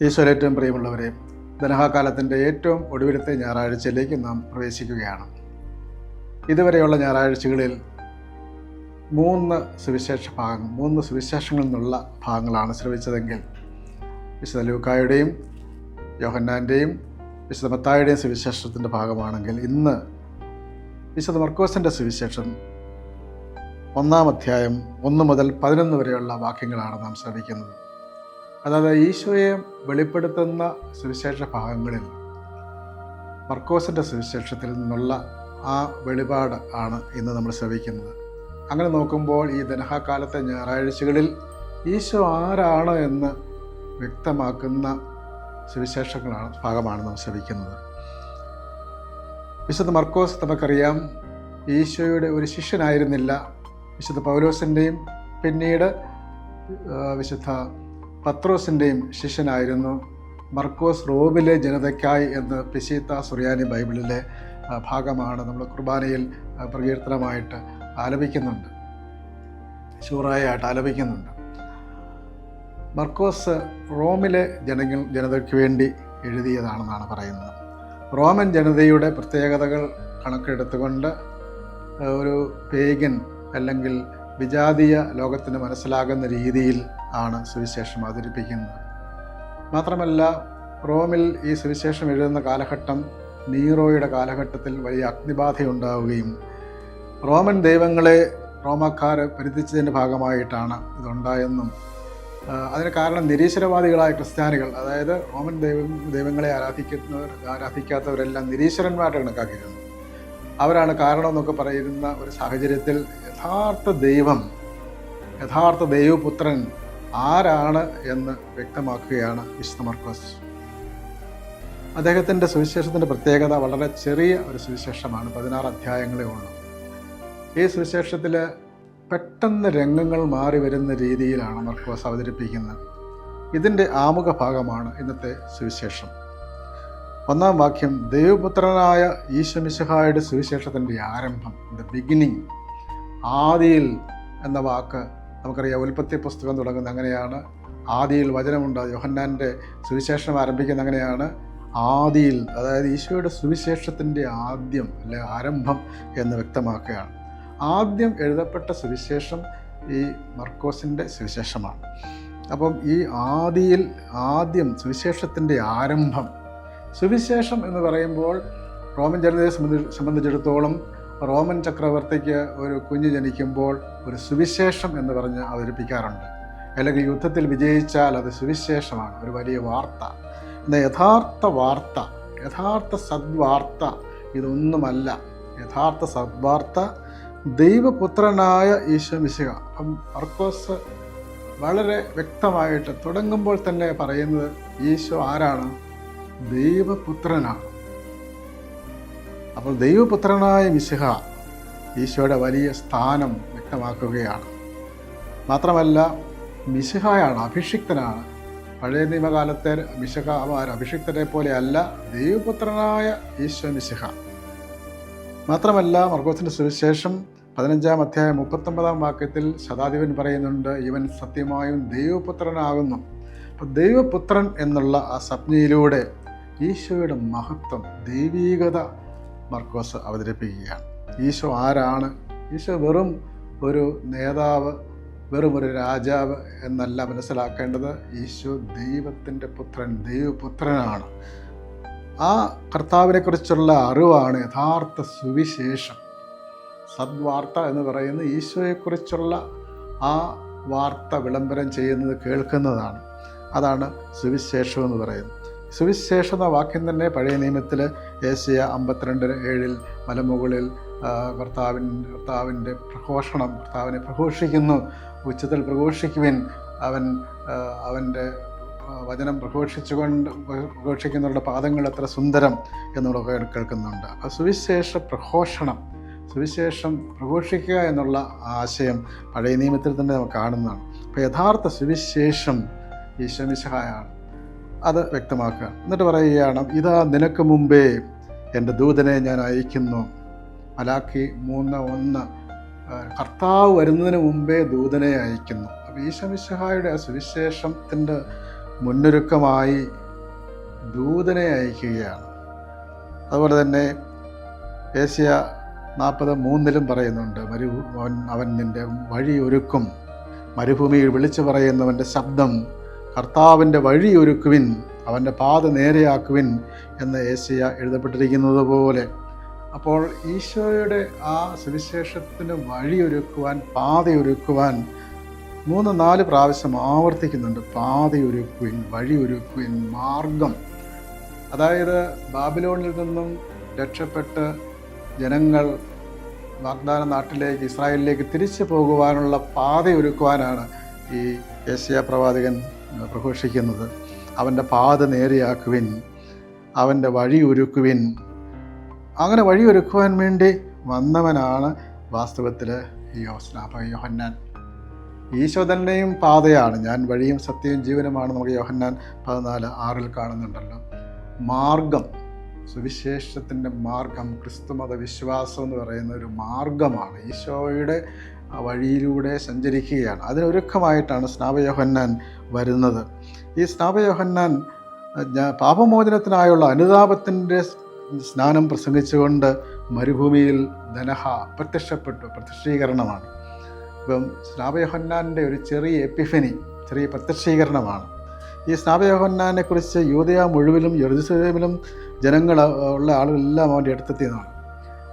ഈശ്വരേറ്റവും പ്രിയമുള്ളവരെ ധനഹാകാലത്തിന്റെ ഏറ്റവും ഒടുവിലത്തെ ഞായറാഴ്ചയിലേക്ക് നാം പ്രവേശിക്കുകയാണ്. ഇതുവരെയുള്ള ഞായറാഴ്ചകളിൽ മൂന്ന് സുവിശേഷ ഭാഗങ്ങൾ മൂന്ന് സുവിശേഷങ്ങളിൽ നിന്നുള്ള ഭാഗങ്ങളാണ് ശ്രവിച്ചതെങ്കിൽ വിശുദ്ധ ലൂക്കായുടെയും യോഹന്നാന്റെയും വിശുദ്ധ മത്തായുടെയും സുവിശേഷത്തിന്റെ ഭാഗമാണെങ്കിൽ ഇന്ന് വിശുദ്ധ മർക്കോസിന്റെ സുവിശേഷം ഒന്നാം അധ്യായം ഒന്ന് മുതൽ പതിനൊന്ന് വരെയുള്ള വാക്യങ്ങളാണ് നാം ശ്രവിക്കുന്നത്. അതായത് ഈശോയെ വെളിപ്പെടുത്തുന്ന സുവിശേഷ ഭാഗങ്ങളിൽ മർക്കോസിന്റെ സുവിശേഷത്തിൽ നിന്നുള്ള ആ വെളിപാട് ആണ് ഇന്ന് നമ്മൾ ശ്രവിക്കുന്നത്. അങ്ങനെ നോക്കുമ്പോൾ ഈ ദനഹാകാലത്തെ ഞായറാഴ്ചകളിൽ ഈശോ ആരാണ് എന്ന് വ്യക്തമാക്കുന്ന സുവിശേഷങ്ങളാണ് ഭാഗമാണ് നാം ശ്രവിക്കുന്നത്. വിശുദ്ധ മർക്കോസ് നമുക്കറിയാം ഈശോയുടെ ഒരു ശിഷ്യനായിരുന്നില്ല. വിശുദ്ധ പൗലോസിന്റെയും പിന്നീട് വിശുദ്ധ പത്രോസിന്റെയും ശിഷ്യനായിരുന്നു മർക്കോസ് റോമിലെ ജനതയ്ക്കായി എന്ന് പിശീത്ത സുറിയാനി ബൈബിളിലെ ഭാഗമാണ് നമ്മൾ കുർബാനയിൽ പ്രകീർത്തനമായിട്ട് ആലപിക്കുന്നുണ്ട്. ശൂറായായിട്ട് ആലപിക്കുന്നുണ്ട്. മർക്കോസ് റോമിലെ ജനങ്ങൾ ജനതയ്ക്ക് വേണ്ടി എഴുതിയതാണെന്നാണ് പറയുന്നത്. റോമൻ ജനതയുടെ പ്രത്യേകതകൾ കണക്കെടുത്തുകൊണ്ട് ഒരു പേഗൻ അല്ലെങ്കിൽ വിജാതീയ ലോകത്തിന് മനസ്സിലാകുന്ന രീതിയിൽ ആണ് സുവിശേഷം അവതരിപ്പിക്കുന്നത്. മാത്രമല്ല റോമിൽ ഈ സുവിശേഷം എഴുതുന്ന കാലഘട്ടം നീറോയുടെ കാലഘട്ടത്തിൽ വലിയ അഗ്നിബാധയുണ്ടാവുകയും റോമൻ ദൈവങ്ങളെ റോമക്കാർ പരിധിച്ചതിന്റെ ഭാഗമായിട്ടാണ് ഇതുണ്ടായെന്നും അതിന് കാരണം നിരീശ്വരവാദികളായ ക്രിസ്ത്യാനികൾ അതായത് റോമൻ ദൈവം ദൈവങ്ങളെ ആരാധിക്കുന്നവർ ആരാധിക്കാത്തവരെല്ലാം നിരീശ്വരന്മാരുടെ കണക്കാക്കിയിരുന്നു. അവരാണ് കാരണമെന്നൊക്കെ പറയുന്ന ഒരു സാഹചര്യത്തിൽ യഥാർത്ഥ ദൈവം യഥാർത്ഥ ദൈവപുത്രൻ ആരാണ് എന്ന് വ്യക്തമാക്കുകയാണ് വിശുദ്ധ മർക്കോസ് അദ്ദേഹത്തിന്റെ സുവിശേഷത്തിന്റെ പ്രത്യേകത വളരെ ചെറിയ ഒരു സുവിശേഷമാണ്. പതിനാറ് അധ്യായങ്ങളേ ഉള്ളൂ. ഈ സുവിശേഷത്തിൽ പെട്ടെന്ന് രംഗങ്ങൾ മാറി വരുന്ന രീതിയിലാണ് മർക്കോസ് അവതരിപ്പിക്കുന്നത്. ഇതിന്റെ ആമുഖ ഭാഗമാണ് ഇന്നത്തെ സുവിശേഷം. ഒന്നാം വാക്യം ദൈവപുത്രനായ ഈശ്വമിശഹായുടെ സുവിശേഷത്തിന്റെ ആരംഭം ദ ബിഗിനിങ് ആദിയിൽ എന്ന വാക്ക് നമുക്കറിയാം ഉൽപ്പത്തി പുസ്തകം തുടങ്ങുന്നത് അങ്ങനെയാണ്. ആദിയിൽ വചനമുണ്ട്. യോഹന്നാന്റെ സുവിശേഷം ആരംഭിക്കുന്ന അങ്ങനെയാണ്. ആദിയിൽ അതായത് ഈശോയുടെ സുവിശേഷത്തിന്റെ ആദ്യം അല്ലെ ആരംഭം എന്ന് വ്യക്തമാക്കുകയാണ്. ആദ്യം എഴുതപ്പെട്ട സുവിശേഷം ഈ മർക്കോസിന്റെ സുവിശേഷമാണ്. അപ്പം ഈ ആദിയിൽ ആദ്യം സുവിശേഷത്തിന്റെ ആരംഭം. സുവിശേഷം എന്ന് പറയുമ്പോൾ റോമൻ ജനതയെ സംബന്ധി സംബന്ധിച്ചിടത്തോളം റോമൻ ചക്രവർത്തിക്ക് ഒരു കുഞ്ഞ് ജനിക്കുമ്പോൾ ഒരു സുവിശേഷം എന്ന് പറഞ്ഞ് അവതരിപ്പിക്കാറുണ്ട്. അല്ലെങ്കിൽ യുദ്ധത്തിൽ വിജയിച്ചാൽ അത് സുവിശേഷമാണ്. ഒരു വലിയ വാർത്ത. എന്നാൽ യഥാർത്ഥ വാർത്ത യഥാർത്ഥ സദ്വാർത്ത ഇതൊന്നുമല്ല. യഥാർത്ഥ സദ്വാർത്ത ദൈവപുത്രനായ ഈശോ മിശിക അപ്പം മർക്കോസ് വളരെ വ്യക്തമായിട്ട് തുടങ്ങുമ്പോൾ തന്നെ പറയുന്നത് ഈശോ ആരാണ്? ദൈവപുത്രനാണ്. അപ്പോൾ ദൈവപുത്രനായ മിശിഹ ഈശോയുടെ വലിയ സ്ഥാനം വ്യക്തമാക്കുകയാണ്. മാത്രമല്ല മിശിഹായാണ് അഭിഷിക്തനാണ്. പഴയ നിയമകാലത്തെ മിശിഹമാർ അഭിഷിക്തരെ പോലെയല്ല ദൈവപുത്രനായ ഈശോ മിശിഹ. മാത്രമല്ല മർഗോസിന്റെ സുവിശേഷം പതിനഞ്ചാം അധ്യായം മുപ്പത്തൊമ്പതാം വാക്യത്തിൽ ശതാധിപൻ പറയുന്നുണ്ട് ഇവൻ സത്യമായും ദൈവപുത്രനാകുന്നു. അപ്പോൾ ദൈവപുത്രൻ എന്നുള്ള ആ സംജ്ഞയിലൂടെ ഈശോയുടെ മഹത്വം ദൈവീകത മർക്കോസ് അവതരിപ്പിക്കുകയാണ്. ഈശോ ആരാണ്? ഈശോ വെറും ഒരു നേതാവ് വെറും ഒരു രാജാവ് എന്നല്ല മനസ്സിലാക്കേണ്ടത്. ഈശോ ദൈവത്തിന്റെ പുത്രൻ ദൈവപുത്രനാണ്. ആ കർത്താവിനെക്കുറിച്ചുള്ള അറിവാണ് യഥാർത്ഥ സുവിശേഷം. സദ്വാർത്ത എന്ന് പറയുന്നത് ഈശോയെക്കുറിച്ചുള്ള ആ വാർത്ത വിളംബരം ചെയ്യുന്നത് കേൾക്കുന്നതാണ്. അതാണ് സുവിശേഷം എന്ന് പറയുന്നത്. സുവിശേഷം എന്ന വാക്യം തന്നെ പഴയ നിയമത്തിൽ ഏഷ്യ അമ്പത്തിരണ്ട് ഏഴിൽ മലമുകളിൽ കർത്താവിൻ കർത്താവിന്റെ പ്രഘോഷണം കർത്താവിനെ പ്രഘോഷിക്കുന്നു. ഉച്ചത്തിൽ പ്രഘോഷിക്കുവിൻ. അവൻ അവന്റെ വചനം പ്രഘോഷിച്ചുകൊണ്ട് പ്രഘോഷിക്കുന്നവരുടെ പാദങ്ങൾ എത്ര സുന്ദരം എന്നുള്ളതൊക്കെ കേൾക്കുന്നുണ്ട്. അപ്പോൾ സുവിശേഷ പ്രഘോഷണം സുവിശേഷം പ്രഘോഷിക്കുക എന്നുള്ള ആശയം പഴയ നിയമത്തിൽ തന്നെ നമുക്ക് കാണുന്നതാണ്. അപ്പോൾ യഥാർത്ഥ സുവിശേഷം ഈശ്വമിശഹായാണ് അത് വ്യക്തമാക്കുക. എന്നിട്ട് പറയുകയാണ് ഇതാ നിനക്ക് മുമ്പേ എന്റെ ദൂതനെ ഞാൻ അയക്കുന്നു. മലാക്കി മൂന്ന് ഒന്ന് കർത്താവ് വരുന്നതിന് മുമ്പേ ദൂതനെ അയക്കുന്നു. അപ്പോൾ ഈശമിശഹായുടെ സുവിശേഷത്തിന്റെ മുന്നൊരുക്കമായി ദൂതനെ അയക്കുകയാണ്. അതുപോലെ തന്നെ ഏഷ്യ നാൽപ്പത് മൂന്നിലും പറയുന്നുണ്ട് മരുഭൂ അവൻ അവൻ നിന്റെ വഴി ഒരുക്കും മരുഭൂമിയിൽ വിളിച്ചു പറയുന്നവന്റെ ശബ്ദം കർത്താവിന്റെ വഴിയൊരുക്കുവിൻ അവന്റെ പാത നേരെയാക്കുവിൻ എന്ന് ഏഷ്യ എഴുതപ്പെട്ടിരിക്കുന്നത് പോലെ. അപ്പോൾ ഈശോയുടെ ആ സുവിശേഷത്തിന് വഴിയൊരുക്കുവാൻ പാതയൊരുക്കുവാൻ മൂന്ന് നാല് പ്രാവശ്യം ആവർത്തിക്കുന്നുണ്ട്. പാതയൊരുക്കുവിൻ വഴിയൊരുക്കുവിൻ മാർഗം. അതായത് ബാബിലോണിൽ നിന്നും രക്ഷപ്പെട്ട് ജനങ്ങൾ വാഗ്ദാന നാട്ടിലേക്ക് ഇസ്രായേലിലേക്ക് തിരിച്ചു പോകുവാനുള്ള പാതയൊരുക്കുവാനാണ് ഈ ഏഷ്യ പ്രവാചകൻ പ്രഘോഷിക്കുന്നത്. അവന്റെ പാത നേരെയാക്കുവിൻ അവന്റെ വഴി ഒരുക്കുവിൻ. അങ്ങനെ വഴി ഒരുക്കുവാൻ വേണ്ടി വന്നവനാണ് വാസ്തവത്തിൽ യോസ്നാഭ യോഹന്നാൻ. ഈശോ തന്നെയും പാതയാണ്. ഞാൻ വഴിയും സത്യവും ജീവനുമാണ് നമുക്ക് യോഹന്നാൻ പതിനാല് ആറിൽ കാണുന്നുണ്ടല്ലോ. മാർഗം സുവിശേഷത്തിന്റെ മാർഗം ക്രിസ്തുമത വിശ്വാസം എന്ന് പറയുന്ന ഒരു മാർഗമാണ്. ഈശോയുടെ വഴിയിലൂടെ സഞ്ചരിക്കുകയാണ്. അതിനൊരുക്കമായിട്ടാണ് സ്നാപയോഹന്നാൻ വരുന്നത്. ഈ സ്നാപയോഹന്നാൻ പാപമോചനത്തിനായുള്ള അനുതാപത്തിന്റെ സ്നാനം പ്രസംഗിച്ചുകൊണ്ട് മരുഭൂമിയിൽ ധനഹ പ്രത്യക്ഷപ്പെട്ടു. പ്രത്യക്ഷീകരണമാണ്. ഇപ്പം സ്നാപയോഹന്നാന്റെ ഒരു ചെറിയ എപ്പിഫനി ചെറിയ പ്രത്യക്ഷീകരണമാണ്. ഈ സ്നാപയോഹന്നാനെ കുറിച്ച് യൂതയ മുഴുവനും ജനങ്ങൾ ഉള്ള ആളുകളെല്ലാം അവന്റെ അടുത്തെത്തിയതാണ്.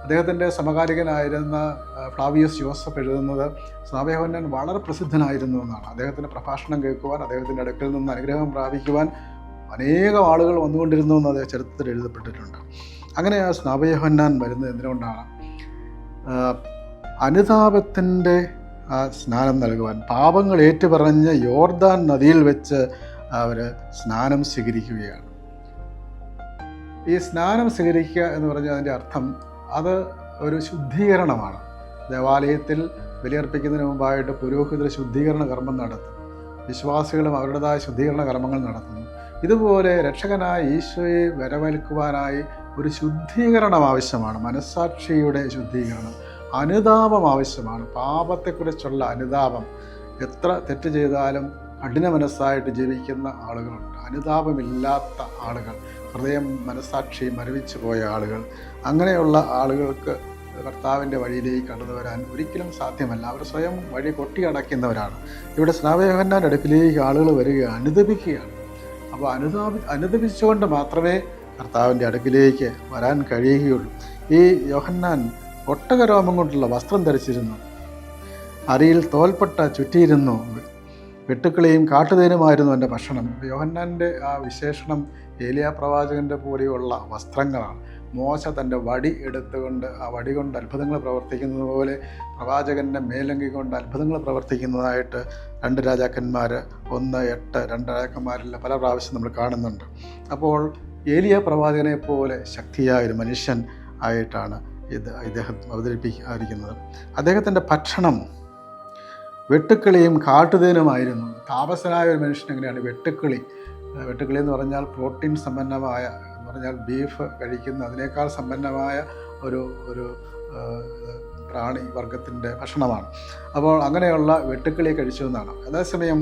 അദ്ദേഹത്തിന്റെ സമകാലികനായിരുന്ന ഫ്ലാവിയസ് ജോസഫ് എഴുതുന്നത് സ്നാപയോഹന്നാൻ വളരെ പ്രസിദ്ധനായിരുന്നു എന്നാണ്. അദ്ദേഹത്തിന്റെ പ്രഭാഷണം കേൾക്കുവാൻ അദ്ദേഹത്തിന്റെ അടുക്കൽ നിന്ന് അനുഗ്രഹം പ്രാപിക്കുവാൻ അനേകം ആളുകൾ വന്നുകൊണ്ടിരുന്നു എന്ന് അദ്ദേഹം ചരിത്രത്തിൽ എഴുതപ്പെട്ടിട്ടുണ്ട്. അങ്ങനെ ആ സ്നാപയോഹന്നാൻ വരുന്നത് എന്തുകൊണ്ടാണ് ആ, അനുതാപത്തിന്റെ സ്നാനം നൽകുവാൻ. പാപങ്ങൾ ഏറ്റുപറഞ്ഞ് യോർദാൻ നദിയിൽ വെച്ച് അവർ സ്നാനം സ്വീകരിക്കുകയാണ്. ഈ സ്നാനം സ്വീകരിക്കുക എന്ന് പറഞ്ഞാൽ അതിന്റെ അർത്ഥം അത് ഒരു ശുദ്ധീകരണമാണ്. ദേവാലയത്തിൽ ബലിയർപ്പിക്കുന്നതിന് മുമ്പായിട്ട് പുരോഹിതർ ശുദ്ധീകരണ കർമ്മം നടത്തും. വിശ്വാസികളും അവരുടേതായ ശുദ്ധീകരണ കർമ്മങ്ങൾ നടത്തുന്നു. ഇതുപോലെ രക്ഷകനായ ഈശോയെ വരവേൽക്കുവാനായി ഒരു ശുദ്ധീകരണം ആവശ്യമാണ്. മനസ്സാക്ഷിയുടെ ശുദ്ധീകരണം അനുതാപം ആവശ്യമാണ്. പാപത്തെക്കുറിച്ചുള്ള അനുതാപം. എത്ര തെറ്റ് ചെയ്താലും കഠിന മനസ്സായിട്ട് ജീവിക്കുന്ന ആളുകളുണ്ട്. അനുതാപമില്ലാത്ത ആളുകൾ. ഹൃദയം മനസ്സാക്ഷി മരവിച്ചു പോയ ആളുകൾ അങ്ങനെയുള്ള ആളുകൾക്ക് കർത്താവിന്റെ വഴിയിലേക്ക് കടന്നു വരാൻ ഒരിക്കലും സാധ്യമല്ല. അവർ സ്വയം വഴി കൊട്ടിയടയ്ക്കുന്നവരാണ് ഇവിടെ സ്നാപയോഹന്നാന്റെ അടുക്കിലേക്ക് ആളുകൾ വരികയാണ് അനുദപിക്കുകയാണ്. അപ്പോൾ അനുതാപി അനുദപിച്ചുകൊണ്ട് മാത്രമേ കർത്താവിന്റെ അടുക്കിലേക്ക് വരാൻ കഴിയുകയുള്ളൂ. ഈ യോഹന്നാൻ ഒട്ടകരോമം കൊണ്ടുള്ള വസ്ത്രം ധരിച്ചിരുന്നു. അരിയിൽ തോൽപ്പെട്ട ചുറ്റിയിരുന്നു. വെട്ടുക്കിളിയും കാട്ടുതേനുമായിരുന്നു എന്റെ ഭക്ഷണം. യോഹന്നാന്റെ ആ വിശേഷണം ഏലിയ പ്രവാചകന്റെ പോലെയുള്ള വസ്ത്രങ്ങളാണ്. മോശ തന്റെ വടി എടുത്തുകൊണ്ട് ആ വടി കൊണ്ട് അത്ഭുതങ്ങൾ പ്രവർത്തിക്കുന്നത് പോലെ പ്രവാചകന്റെ മേലങ്കി കൊണ്ട് അത്ഭുതങ്ങൾ പ്രവർത്തിക്കുന്നതായിട്ട് രണ്ട് രാജാക്കന്മാർ ഒന്ന് എട്ട് രണ്ട് രാജാക്കന്മാരിൽ പല പ്രാവശ്യം നമ്മൾ കാണുന്നുണ്ട്. അപ്പോൾ ഏലിയ പ്രവാചകനെ പോലെ ശക്തിയായ ഒരു മനുഷ്യൻ ആയിട്ടാണ് ഇത് ഇദ്ദേഹം അവതരിപ്പിക്കാതിരിക്കുന്നത് അദ്ദേഹത്തിന്റെ ഭക്ഷണം വെട്ടുക്കിളിയും കാട്ടുതേനുമായിരുന്നു. താപസനായ ഒരു മനുഷ്യൻ എങ്ങനെയാണ് വെട്ടുക്കിളി? വെട്ടുക്കിളി എന്ന് പറഞ്ഞാൽ പ്രോട്ടീൻ സമ്പന്നമായ എന്ന് പറഞ്ഞാൽ ബീഫ് കഴിക്കുന്ന അതിനേക്കാൾ സമ്പന്നമായ ഒരു ഒരു പ്രാണി വർഗത്തിന്റെ ഭക്ഷണമാണ്. അപ്പോൾ അങ്ങനെയുള്ള വെട്ടുക്കിളി കഴിച്ചു എന്നാണ്. അതേസമയം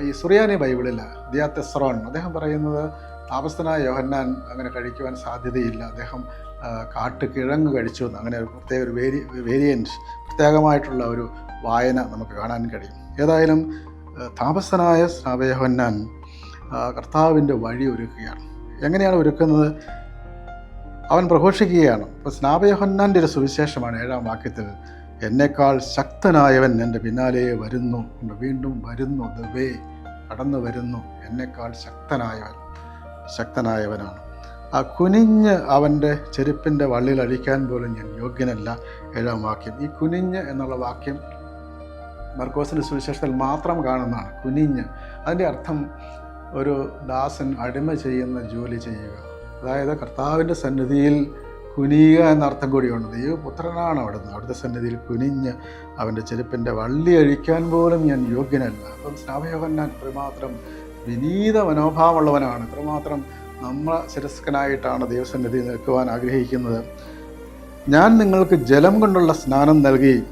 ഈ സുറിയാനി ബൈബിളിൽ ദിയാത്തെസ്റോൺ അദ്ദേഹം പറയുന്നത് താപസ്ഥനായ യോഹന്നാൻ അങ്ങനെ കഴിക്കുവാൻ സാധ്യതയില്ല. അദ്ദേഹം കാട്ടുകിഴങ്ങ് കഴിച്ചു എന്ന് അങ്ങനെ ഒരു പ്രത്യേക ഒരു വേരി വേരിയന്റ് പ്രത്യേകമായിട്ടുള്ള ഒരു വായന നമുക്ക് കാണാൻ കഴിയും. ഏതായാലും താപസനായ ശ്രാവയഹന്നാൻ കർത്താവിന്റെ വഴി ഒരുക്കുകയാണ്. എങ്ങനെയാണ് ഒരുക്കുന്നത്? അവൻ പ്രഘോഷിക്കുകയാണ്. ഇപ്പോൾ സ്നാപയോഹന്നാന്റെ ഒരു സുവിശേഷമാണ് ഏഴാം വാക്യത്തിൽ എന്നേക്കാൾ ശക്തനായവൻ എന്റെ പിന്നാലെ വരുന്നു. വീണ്ടും വരുന്നു ദ വേ കടന്നു വരുന്നു. എന്നേക്കാൾ ശക്തനായവൻ ശക്തനായവനാണ്. ആ കുനിഞ്ഞ് അവന്റെ ചെരുപ്പിന്റെ വള്ളിൽ അഴിക്കാൻ പോലും ഞാൻ യോഗ്യനല്ല. ഏഴാം വാക്യം ഈ കുനിഞ്ഞ് എന്നുള്ള വാക്യം മർക്കോസിന്റെ സുവിശേഷത്തിൽ മാത്രം കാണുന്നതാണ് കുനിഞ്ഞ് അതിന്റെ അർത്ഥം ഒരു ദാസൻ അടിമ ചെയ്യുന്ന ജോലി ചെയ്യുക. അതായത് കർത്താവിന്റെ സന്നിധിയിൽ കുനിയുക എന്നർത്ഥം കൂടിയുണ്ട്. ദൈവപുത്രനാണ് അവിടുന്ന്. അവിടുത്തെ സന്നിധിയിൽ കുനിഞ്ഞ് അവന്റെ ചെരുപ്പിന്റെ വള്ളി അഴിക്കാൻ പോലും ഞാൻ യോഗ്യനല്ല. അപ്പം സ്നാപയോഹന്നാൻ ഇത്രമാത്രം വിനീത മനോഭാവമുള്ളവനാണ്. ഇത്രമാത്രം നമ്മൾ ശിരസ്കനായിട്ടാണ് ദൈവസന്നിധി നിൽക്കുവാൻ ആഗ്രഹിക്കുന്നത്. ഞാൻ നിങ്ങൾക്ക് ജലം കൊണ്ടുള്ള സ്നാനം നൽകി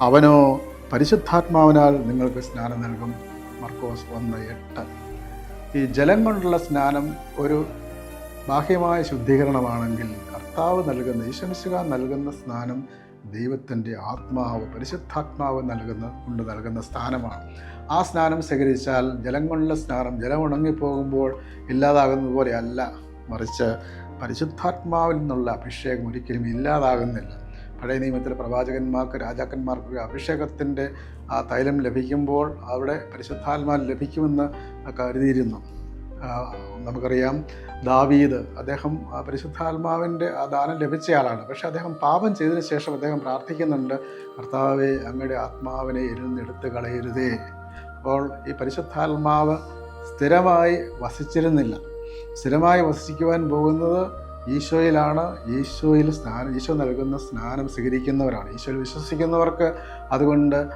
അവനോ പരിശുദ്ധാത്മാവിനാൽ നിങ്ങൾക്ക് സ്നാനം നൽകും. മർക്കോസ് ഒന്ന് എട്ട്. ഈ ജലം കൊണ്ടുള്ള സ്നാനം ഒരു ബാഹ്യമായ ശുദ്ധീകരണമാണെങ്കിൽ കർത്താവ് നൽകുന്ന ഈശ്വമിശുക നൽകുന്ന സ്നാനം ദൈവത്തിന്റെ ആത്മാവ് പരിശുദ്ധാത്മാവ് നൽകുന്ന കൊണ്ട് നൽകുന്ന സ്ഥാനമാണ്. ആ സ്നാനം സ്വീകരിച്ചാൽ ജലം കൊണ്ടുള്ള സ്നാനം ജലം ഉണങ്ങിപ്പോകുമ്പോൾ ഇല്ലാതാകുന്നത് പോലെയല്ല. മറിച്ച് പരിശുദ്ധാത്മാവിൽ നിന്നുള്ള അഭിഷേകം ഒരിക്കലും ഇല്ലാതാകുന്നില്ല. പഴയ നിയമത്തിലെ പ്രവാചകന്മാർക്ക് രാജാക്കന്മാർക്ക് അഭിഷേകത്തിന്റെ ആ തൈലം ലഭിക്കുമ്പോൾ അവിടെ പരിശുദ്ധാത്മാ ലഭിക്കുമെന്ന് കരുതിയിരുന്നു. നമുക്കറിയാം ദാവീദ് അദ്ദേഹം പരിശുദ്ധാത്മാവിന്റെ ആ ദാനം ലഭിച്ചയാളാണ്. പക്ഷെ അദ്ദേഹം പാപം ചെയ്തതിന് ശേഷം അദ്ദേഹം പ്രാർത്ഥിക്കുന്നുണ്ട് കർത്താവെ അങ്ങയുടെ ആത്മാവിനെ ഇരുന്നെടുത്ത് കളയരുതേ. അപ്പോൾ ഈ പരിശുദ്ധാത്മാവ് സ്ഥിരമായി വസിച്ചിരുന്നില്ല. സ്ഥിരമായി വസിക്കുവാൻ പോകുന്നത് ഈശോയിലാണ് ഈശോയിൽ സ്നാനം ഈശോ നൽകുന്ന സ്നാനം സ്വീകരിക്കുന്നവരാണ്. ഈശോയിൽ വിശ്വസിക്കുന്നവർക്ക് അതുകൊണ്ട്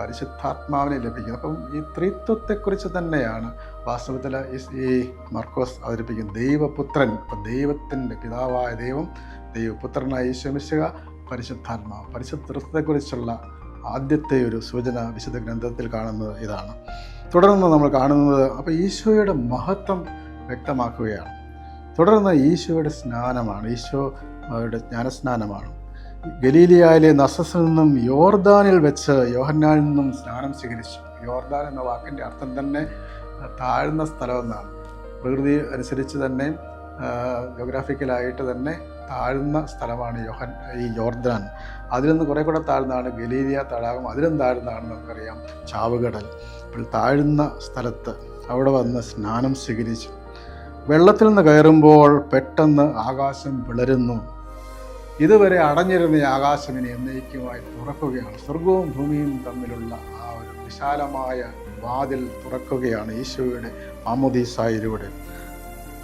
പരിശുദ്ധാത്മാവിനെ ലഭിക്കുന്നത് അപ്പം ഈ ത്രിത്വത്തെക്കുറിച്ച് തന്നെയാണ് വാസ്തവത്തിൽ ഈ- മർക്കോസ് അവതരിപ്പിക്കുന്നത്. ദൈവപുത്രൻ ഇപ്പം ദൈവത്തിന്റെ പിതാവായ ദൈവം ദൈവപുത്രനായ ഈശോമിശുക പരിശുദ്ധാത്മാവ്. പരിശുദ്ധത്തെക്കുറിച്ചുള്ള ആദ്യത്തെ ഒരു സൂചന വിശുദ്ധ ഗ്രന്ഥത്തിൽ കാണുന്നത് ഇതാണ്. തുടർന്ന് നമ്മൾ കാണുന്നത് അപ്പോൾ ഈശോയുടെ മഹത്വം വ്യക്തമാക്കുകയാണ്. തുടർന്ന് ഈശോയുടെ സ്നാനമാണ് ഈശോയുടെ ജ്ഞാനസ്നാനമാണ്. ഗലീലിയായിലെ നസസിൽ നിന്നും യോർദാനിൽ വെച്ച് യോഹന്നാനിൽ നിന്നും സ്നാനം സ്വീകരിച്ചു. യോർദാൻ എന്ന വാക്കിന്റെ അർത്ഥം തന്നെ താഴ്ന്ന സ്ഥലം എന്നാണ്. പ്രകൃതി അനുസരിച്ച് തന്നെ ജോഗ്രാഫിക്കലായിട്ട് തന്നെ താഴ്ന്ന സ്ഥലമാണ് യോഹൻ ഈ യോർദാൻ. അതിൽ നിന്ന് കുറേ കൂടെ താഴ്ന്നാണ് ഗലീലിയ തടാകം അതിലും താഴ്ന്നാണ് നമുക്കറിയാം ചാവുകടൽ. അപ്പോൾ താഴ്ന്ന സ്ഥലത്ത് അവിടെ വന്ന് സ്നാനം സ്വീകരിച്ചു. വെള്ളത്തിൽ നിന്ന് കയറുമ്പോൾ പെട്ടെന്ന് ആകാശം പിളരുന്നു ഇതുവരെ അടഞ്ഞിരുന്ന ആകാശമിനെ ആകാശം എന്നേക്കുമായി തുറക്കുകയാണ്. സ്വർഗവും ഭൂമിയും തമ്മിലുള്ള ആ ഒരു വിശാലമായ വാതിൽ തുറക്കുകയാണ് ഈശോയുടെ ആമോദീസായിലൂടെ.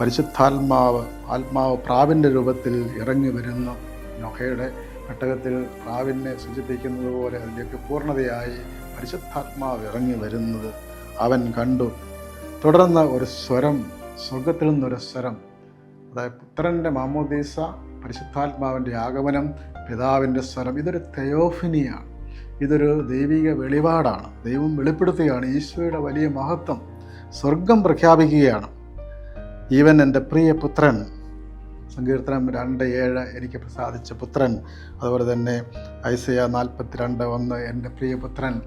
പരിശുദ്ധാത്മാവ് ആത്മാവ് പ്രാവിന്റെ രൂപത്തിൽ ഇറങ്ങി വരുന്നു. നൊഹയുടെ പെട്ടകത്തിൽ പ്രാവിനെ സൂചിപ്പിക്കുന്നത് പോലെ അതിലേക്ക് പൂർണതയായി പരിശുദ്ധാത്മാവ് ഇറങ്ങി വരുന്നത് അവൻ കണ്ടു. തുടർന്ന് ഒരു സ്വരം സ്വർഗത്തിൽ നിന്നൊരു സ്വരം. അതായത് പുത്രന്റെ മാമോദീസ പരിശുദ്ധാത്മാവിന്റെ ആഗമനം പിതാവിന്റെ സ്വരം ഇതൊരു തെയോഫിനിയാണ്. ഇതൊരു ദൈവിക വെളിപാടാണ്. ദൈവം വെളിപ്പെടുത്തുകയാണ്. ഈശോയുടെ വലിയ മഹത്വം സ്വർഗം പ്രഖ്യാപിക്കുകയാണ്. ഈവൻ എന്റെ പ്രിയ പുത്രൻ സങ്കീർത്തനം രണ്ട് ഏഴ് എനിക്ക് പ്രസാദിച്ച പുത്രൻ അതുപോലെ തന്നെ ഐസയ നാൽപ്പത്തിരണ്ട് ഒന്ന് എന്റെ പ്രിയ പുത്രൻ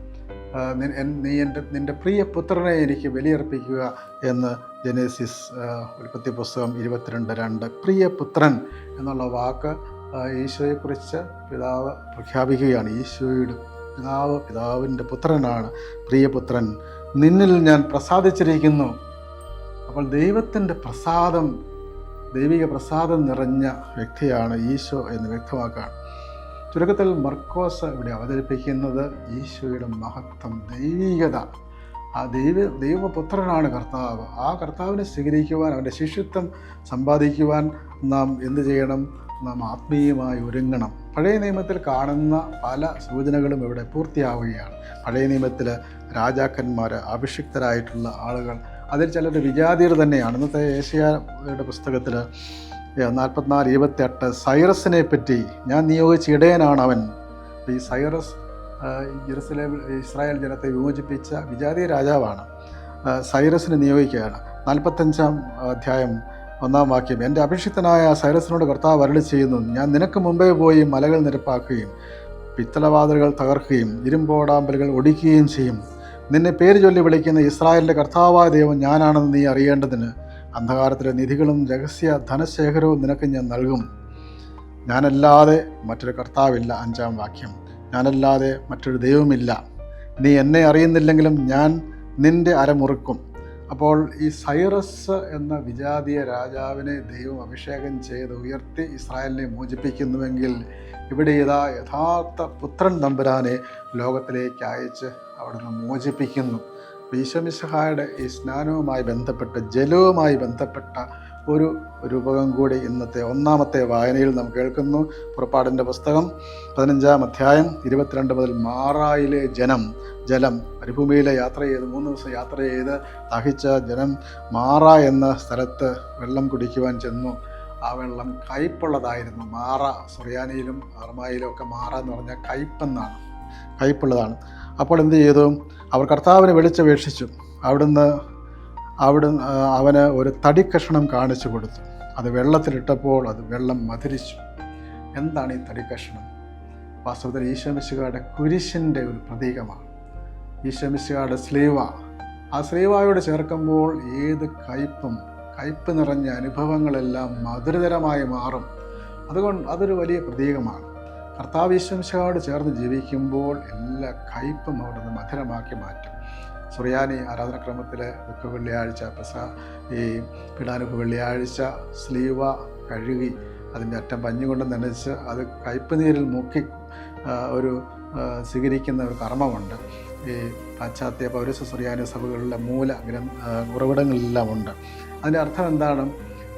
നീ എന്റെ നിന്റെ പ്രിയ പുത്രനെ എനിക്ക് ബലിയർപ്പിക്കുക എന്ന് ജനേസിസ് ഉൽപ്പത്തി പുസ്തകം ഇരുപത്തിരണ്ട് രണ്ട് പ്രിയ പുത്രൻ എന്നുള്ള വാക്ക് ഈശോയെക്കുറിച്ച് പിതാവ് പ്രഖ്യാപിക്കുകയാണ്. ഈശോയുടെ പിതാവ് പിതാവിന്റെ പുത്രനാണ്. പ്രിയപുത്രൻ നിന്നിൽ ഞാൻ പ്രസാദിച്ചിരിക്കുന്നു. അപ്പോൾ ദൈവത്തിന്റെ പ്രസാദം ദൈവിക പ്രസാദം നിറഞ്ഞ വ്യക്തിയാണ് ഈശോ എന്ന് വ്യക്തമാക്കുകയാണ്. ചുരുക്കത്തിൽ മർക്കോസ് ഇവിടെ അവതരിപ്പിക്കുന്നത് ഈശോയുടെ മഹത്വം ദൈവികത. ആ ദൈവ ദൈവപുത്രനാണ് കർത്താവ്. ആ കർത്താവിനെ സ്വീകരിക്കുവാൻ അവന്റെ ശിഷ്യത്വം സമ്പാദിക്കുവാൻ നാം എന്ത് ചെയ്യണം? നാം ആത്മീയമായി ഒരുങ്ങണം. പഴയ നിയമത്തിൽ കാണുന്ന പല സൂചനകളും ഇവിടെ പൂർത്തിയാവുകയാണ്. പഴയ നിയമത്തിൽ രാജാക്കന്മാർ അഭിഷിക്തരായിട്ടുള്ള ആളുകൾ അതിൽ ചിലർ വിജാതിയർ തന്നെയാണ്. ഇന്നത്തെ ഏഷ്യയുടെ പുസ്തകത്തിൽ നാൽപ്പത്തിനാല് ഇരുപത്തിയെട്ട് സൈറസിനെ പറ്റി ഞാൻ നിയോഗിച്ച ഇടയനാണ് അവൻ. ഈ സൈറസ് ജെറുസലേം ഇസ്രായേൽ ജനത്തെ വിമോചിപ്പിച്ച വിജാതീയ രാജാവാണ് സൈറസിനെ നിയോഗിക്കുകയാണ്. നാൽപ്പത്തഞ്ചാം അധ്യായം ഒന്നാം വാക്യം എന്റെ അഭിഷിക്തനായ സൈറസിനോട് കർത്താവ് അരളി ചെയ്യുന്നു ഞാൻ നിനക്ക് മുമ്പേ പോയി മലകൾ നിരപ്പാക്കുകയും പിത്തളവാതിലുകൾ തകർക്കുകയും ഇരുമ്പോടാമ്പലുകൾ ഒടിക്കുകയും ചെയ്യും. നിന്നെ പേര് ചൊല്ലി വിളിക്കുന്ന ഇസ്രായേലിന്റെ കർത്താവായ ദൈവം ഞാനാണെന്ന് നീ അറിയേണ്ടതിന് അന്ധകാരത്തിലെ നിധികളും രഹസ്യ ധനശേഖരവും നിനക്ക് ഞാൻ നൽകും. ഞാനല്ലാതെ മറ്റൊരു കർത്താവില്ല. അഞ്ചാം വാക്യം. ഞാനല്ലാതെ മറ്റൊരു ദൈവമില്ല നീ എന്നെ അറിയുന്നില്ലെങ്കിലും ഞാൻ നിന്റെ അരമുറുക്കും അപ്പോൾ ഈ സൈറസ് എന്ന വിജാതീയ രാജാവിനെ ദൈവം അഭിഷേകം ചെയ്ത് ഉയർത്തി ഇസ്രായേലിനെ മോചിപ്പിക്കുന്നുവെങ്കിൽ ഇവിടെ ഇതാ യഥാർത്ഥ പുത്രൻ തമ്പുരാനെ ലോകത്തിലേക്ക് അയച്ച് അവിടുന്ന് മോചിപ്പിക്കുന്നു. വിശ്വമിസഹായുടെ ഈ സ്നാനവുമായി ബന്ധപ്പെട്ട ജലവുമായി ബന്ധപ്പെട്ട ഒരു രൂപകം കൂടി ഇന്നത്തെ ഒന്നാമത്തെ വായനയിൽ നാം കേൾക്കുന്നു. പുറപ്പാടിന്റെ പുസ്തകം പതിനഞ്ചാം അധ്യായം ഇരുപത്തിരണ്ട് മുതൽ മാറായിലെ ജനം ജലം മരുഭൂമിയിലെ യാത്ര ചെയ്ത് മൂന്ന് ദിവസം യാത്ര ചെയ്ത് ദഹിച്ച ജനം മാറ എന്ന സ്ഥലത്ത് വെള്ളം കുടിക്കുവാൻ ചെന്നു. ആ വെള്ളം കയ്പുള്ളതായിരുന്നു. മാറ സുറിയാനിയിലും അർമായിലും ഒക്കെ മാറ എന്ന് പറഞ്ഞാൽ കയ്പെന്നാണ്. കയ്പുള്ളതാണ്. അപ്പോൾ എന്ത് ചെയ്തു? അവർ കർത്താവിനെ വിളിച്ചപേക്ഷിച്ചു. അവിടുന്ന് അവിടെ അവന് ഒരു തടിക്കഷണം കാണിച്ചു കൊടുത്തു. അത് വെള്ളത്തിലിട്ടപ്പോൾ അത് വെള്ളം മധുരിച്ചു. എന്താണ് ഈ തടിക്കഷ്ണം വാസ്തവത്തിൽ ഈശോമിശുകാരുടെ കുരിശിന്റെ ഒരു പ്രതീകമാണ്. ഈശോമിശുകാരുടെ സ്ലീവ. ആ സ്ലീവായോട് ചേർക്കുമ്പോൾ ഏത് കയ്പും കയ്പ് നിറഞ്ഞ അനുഭവങ്ങളെല്ലാം മധുരതരമായി മാറും. അതുകൊണ്ട് അതൊരു വലിയ പ്രതീകമാണ്. കർത്താവ് ഈശ്വംശയോട് ചേർന്ന് ജീവിക്കുമ്പോൾ എല്ലാ കയ്പും അവിടുന്ന് മധുരമാക്കി മാറ്റും. സുറിയാനി ആരാധനക്രമത്തിലെ ദുഃഖ വെള്ളിയാഴ്ച പെസ ഈ പിടാനുഭ വെള്ളിയാഴ്ച സ്ലീവ കഴുകി അതിന്റെ അറ്റം പഞ്ഞുകൊണ്ട് നനച്ച് അത് കയ്പ് നീരിൽ മുക്കി ഒരു സ്വീകരിക്കുന്ന ഒരു കർമ്മമുണ്ട്. ഈ പാശ്ചാത്യ പൗരസ സുറിയാനി സഭകളിലെ മൂല ഗ്രന്ഥ ഉറവിടങ്ങളിലെല്ലാം ഉണ്ട്. അതിന്റെ അർത്ഥം എന്താണ്?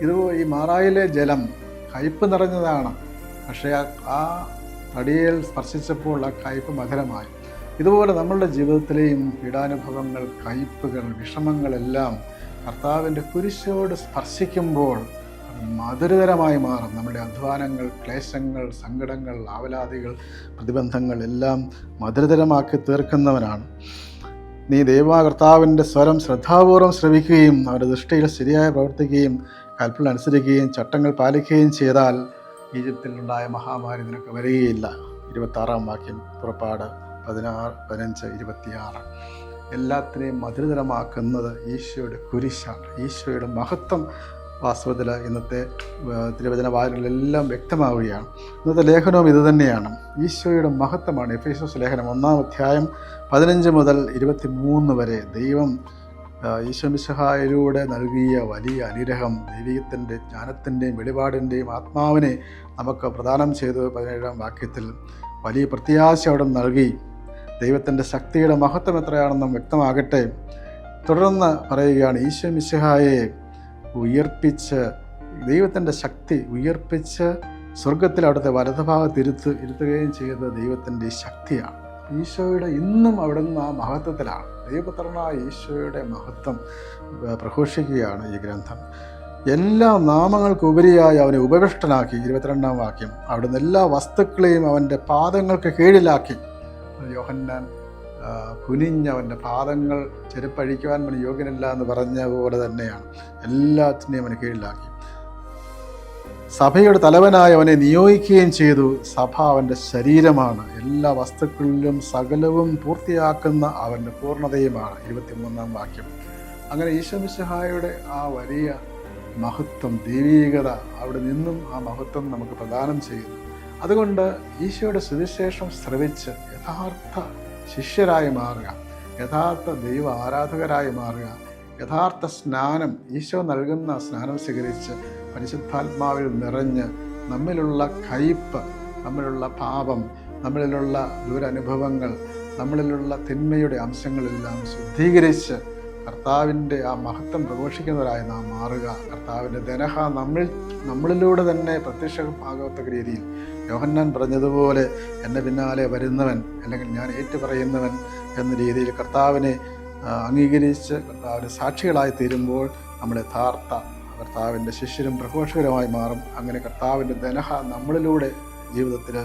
ഇത് ഈ മാറായിലെ ജലം കയ്പ് നിറഞ്ഞതാണ്. പക്ഷേ ആ ആ തടിയിൽ സ്പർശിച്ചപ്പോൾ ആ കയ്പ് മധുരമായി. ഇതുപോലെ നമ്മളുടെ ജീവിതത്തിലെയും പീഡാനുഭവങ്ങൾ കയ്പുകൾ വിഷമങ്ങളെല്ലാം കർത്താവിന്റെ കുരിശോട് സ്പർശിക്കുമ്പോൾ അത് മധുരതരമായി മാറും. നമ്മുടെ അധ്വാനങ്ങൾ ക്ലേശങ്ങൾ സങ്കടങ്ങൾ ആവലാതികൾ പ്രതിബന്ധങ്ങൾ എല്ലാം മധുരതരമാക്കി തീർക്കുന്നവനാണ്. നീ ദൈവാ കർത്താവിന്റെ സ്വരം ശ്രദ്ധാപൂർവം ശ്രവിക്കുകയും അവരുടെ ദൃഷ്ടിയിൽ ശരിയായി പ്രവർത്തിക്കുകയും കൽപ്പന അനുസരിക്കുകയും ചട്ടങ്ങൾ പാലിക്കുകയും ചെയ്താൽ ഈജിപ്തിലുണ്ടായ മഹാമാരി നിനക്ക് വരികയില്ല. ഇരുപത്താറാം വാക്യം പുറപ്പാട്. പതിനാറ് പതിനഞ്ച് ഇരുപത്തിയാറ്. എല്ലാത്തിനെയും മധുരതരമാക്കുന്നത് ഈശോയുടെ കുരിശാണ്. ഈശോയുടെ മഹത്വം വാസ്തവത്തിൽ ഇന്നത്തെ തിരുവചന വായനകളിലെല്ലാം വ്യക്തമാവുകയാണ്. ഇന്നത്തെ ലേഖനവും ഇതുതന്നെയാണ് ഈശോയുടെ മഹത്വമാണ്. എഫേസോസ് ലേഖനം ഒന്നാം അധ്യായം പതിനഞ്ച് മുതൽ ഇരുപത്തി മൂന്ന് വരെ ദൈവം ഈശോ ഈശോമിശഹായിലൂടെ നൽകിയ വലിയ അനുഗ്രഹം ദൈവീകത്തിന്റെ ജ്ഞാനത്തിന്റെയും വെളിപാടിന്റെയും ആത്മാവിനെ നമുക്ക് പ്രദാനം ചെയ്ത് പതിനേഴാം വാക്യത്തിൽ വലിയ പ്രത്യാശ അവിടെ നൽകി. ദൈവത്തിന്റെ ശക്തിയുടെ മഹത്വം എത്രയാണെന്നും വ്യക്തമാകട്ടെ. തുടർന്ന് പറയുകയാണ് ഈശോ മിശിഹായെ ഉയർപ്പിച്ച് ദൈവത്തിന്റെ ശക്തി ഉയർപ്പിച്ച് സ്വർഗത്തിൽ അവിടുത്തെ വലതുഭാഗത്ത് ഇരുത്ത് ഇരുത്തുകയും ചെയ്ത ദൈവത്തിന്റെ ശക്തിയാണ്. ഈശോയുടെ ഇന്നും അവിടുന്ന് ആ മഹത്വത്തിലാണ്. ദൈവപുത്രനായ ഈശോയുടെ മഹത്വം പ്രഘോഷിക്കുകയാണ് ഈ ഗ്രന്ഥം. എല്ലാ നാമങ്ങൾക്കുപരിയായി അവനെ ഉപവിഷ്ടനാക്കി ഇരുപത്തിരണ്ടാം വാക്യം അവിടുന്ന് എല്ലാ വസ്തുക്കളെയും അവന്റെ പാദങ്ങൾക്ക് കീഴിലാക്കി. യോഹന്നാൻ കുനിഞ്ഞവന്റെ പാദങ്ങൾ ചെരുപ്പഴിക്കുവാൻ അവന് യോഗ്യനല്ല എന്ന് പറഞ്ഞ പോലെ തന്നെയാണ്. എല്ലാത്തിനെയും അവന് കീഴിലാക്കി. സഭയുടെ തലവനായി അവനെ നിയോഗിക്കുകയും ചെയ്തു. സഭ അവന്റെ ശരീരമാണ്. എല്ലാ വസ്തുക്കളിലും സകലവും പൂർത്തിയാക്കുന്ന അവന്റെ പൂർണതയുമാണ്. ഇരുപത്തിമൂന്നാം വാക്യം. അങ്ങനെ ഈശ്വമിശഹായുടെ ആ വലിയ മഹത്വം ദൈവീകത അവിടെ നിന്നും ആ മഹത്വം നമുക്ക് പ്രദാനം ചെയ്യുന്നു. അതുകൊണ്ട് ഈശോയുടെ സുവിശേഷം ശ്രവിച്ച് യഥാർത്ഥ ശിഷ്യരായി മാറുക യഥാർത്ഥ ദൈവ ആരാധകരായി മാറുക യഥാർത്ഥ സ്നാനം ഈശോ നൽകുന്ന സ്നാനം സ്വീകരിച്ച് പരിശുദ്ധാത്മാവിൽ നിറഞ്ഞ് നമ്മിലുള്ള കയ്പ് നമ്മിലുള്ള പാപം നമ്മളിലുള്ള ദുരനുഭവങ്ങൾ നമ്മളിലുള്ള തിന്മയുടെ അംശങ്ങളെല്ലാം ശുദ്ധീകരിച്ച് കർത്താവിന്റെ ആ മഹത്വം പ്രഘോഷിക്കുന്നവരായി നാം മാറുക. കർത്താവിന്റെ ദനഹ നമ്മിൽ നമ്മളിലൂടെ തന്നെ പ്രത്യക്ഷമാകത്തക്ക രീതിയിൽ യോഹന്നാൻ പറഞ്ഞതുപോലെ എന്റെ പിന്നാലെ വരുന്നവൻ അല്ലെങ്കിൽ ഞാൻ ഏറ്റുപറയുന്നവൻ എന്ന രീതിയിൽ കർത്താവിനെ അംഗീകരിച്ച് കർത്താവിന് സാക്ഷികളായി തീരുമ്പോൾ നമ്മൾ യഥാർത്ഥ കർത്താവിന്റെ ശിഷ്യരും പ്രഘോഷകരുമായി മാറും. അങ്ങനെ കർത്താവിന്റെ ദനഹ നമ്മളിലൂടെ ജീവിതത്തിൽ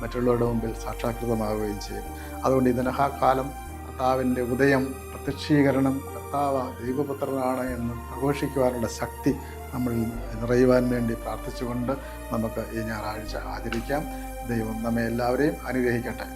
മറ്റുള്ളവരുടെ മുമ്പിൽ സാക്ഷാത്കൃതമാവുകയും ചെയ്യും. അതുകൊണ്ട് ഈ ദനഹാകാലം കർത്താവിന്റെ ഉദയം പ്രത്യക്ഷീകരണം കർത്താവ് ദൈവപുത്രനാണ് എന്ന് പ്രഘോഷിക്കുവാനുള്ള ശക്തി നമ്മൾ നിറയുവാൻ വേണ്ടി പ്രാർത്ഥിച്ചുകൊണ്ട് നമുക്ക് ഈ ഞായറാഴ്ച ആചരിക്കാം. ദൈവം നമ്മെ എല്ലാവരെയും അനുഗ്രഹിക്കട്ടെ.